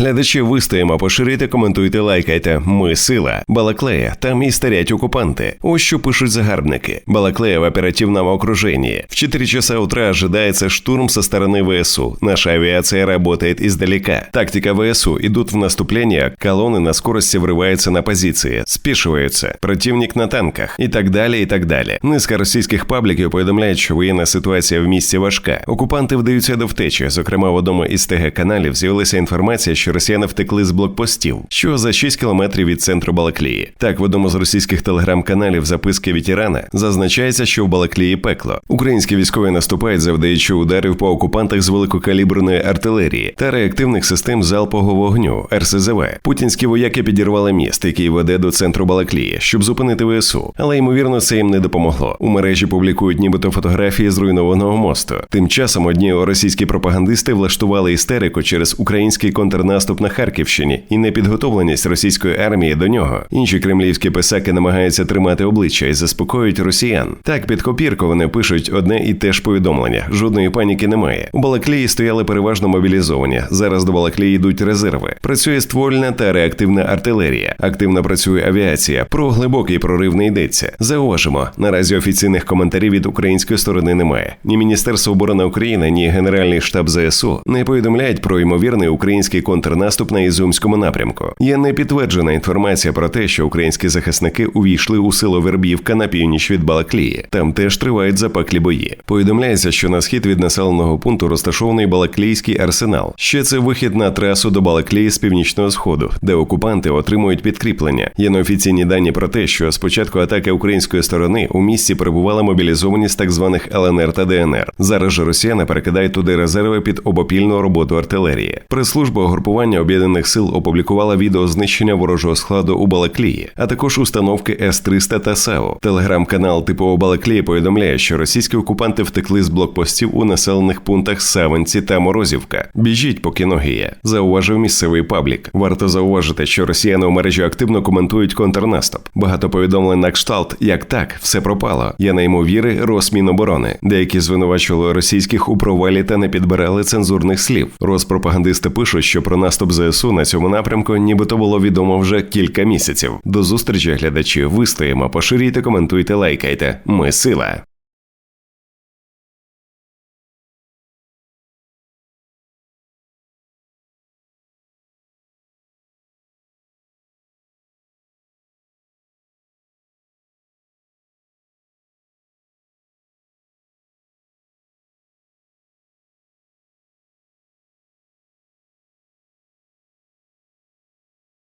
Глядачі вистоїмо, поширюйте, коментуйте, лайкайте. Ми сила. Балаклея. Там і старять окупанти. Ось що пишуть загарбники. Балаклея в оперативном окружении. В 4 часа утра ожидается штурм со стороны ВСУ. Наша авиация работает издалека. Тактика ВСУ. Идут в наступление, колонны на скорости врываются на позиции, спішуються, противник на танках і так далі. і так далі. Низка російських пабліків повідомляють, що воєнна ситуація в місті важка. Окупанти вдаються до втечі. Зокрема, в одному із ТГ каналів з'явилася інформація, що росіяни втекли з блокпостів, що за 6 кілометрів від центру Балаклії. Так, в одному з російських телеграм-каналів записки ветерана зазначається, що в Балаклії пекло. Українські військові наступають, завдаючи ударів по окупантах з великокаліберної артилерії та реактивних систем залпового вогню РСЗВ. Путінські вояки підірвали міст, який веде до центру Балаклії, щоб зупинити ВСУ. Але ймовірно, це їм не допомогло. У мережі публікують нібито фотографії зруйнованого мосту. Тим часом одні російські пропагандисти влаштували істерику через український контрнаступ на Харківщині і непідготовленість російської армії до нього. Інші кремлівські писаки намагаються тримати обличчя і заспокоюють росіян. Так під копірку вони пишуть одне і те ж повідомлення. Жодної паніки немає. У Балаклії стояли переважно мобілізовані. Зараз до Балаклії йдуть резерви. Працює ствольна та реактивна артилерія. Активно працює авіація. Про глибокий прорив не йдеться. Зауважимо, наразі офіційних коментарів від української сторони немає. Ні Міністерство оборони України, ні Генеральний штаб ЗСУ не повідомляють про ймовірний український контрнаступ на Ізюмському напрямку. Є непідтверджена інформація про те, що українські захисники увійшли у село Вербівка на північ від Балаклії. Там теж тривають запеклі бої. Повідомляється, що на схід від населеного пункту розташований Балаклійський арсенал. Ще це вихід на трасу до Балаклії з північного сходу, де окупанти отримують підкріплення. Є неофіційні дані про те, що з початку атаки української сторони у місті перебували мобілізовані з так званих ЛНР та ДНР. Зараз же росіяни перекидають туди резерви під обопільну роботу артилерії. Прес-служба угрупування об'єднаних сил опублікувала відео знищення ворожого складу у Балаклії, а також установки С-300 та САУ. Телеграм-канал типу Балаклії повідомляє, що російські окупанти втекли з блокпостів у населених пунктах Савинці та Морозівка. Біжіть, поки ноги є. Зауважив місцевий паблік. Варто зауважити, що росіяни у мережі активно коментують контрнаступ. Багато повідомлень на кшталт, як так, все пропало. Я на йому віри Росміноборони. Деякі звинувачували російських у провалі та не підбирали цензурних слів. Розпропагандисти пишуть, що про наступ ЗСУ на цьому напрямку нібито було відомо вже кілька місяців. До зустрічі, глядачі. Вистоїмо, поширюйте, коментуйте, лайкайте. Ми сила.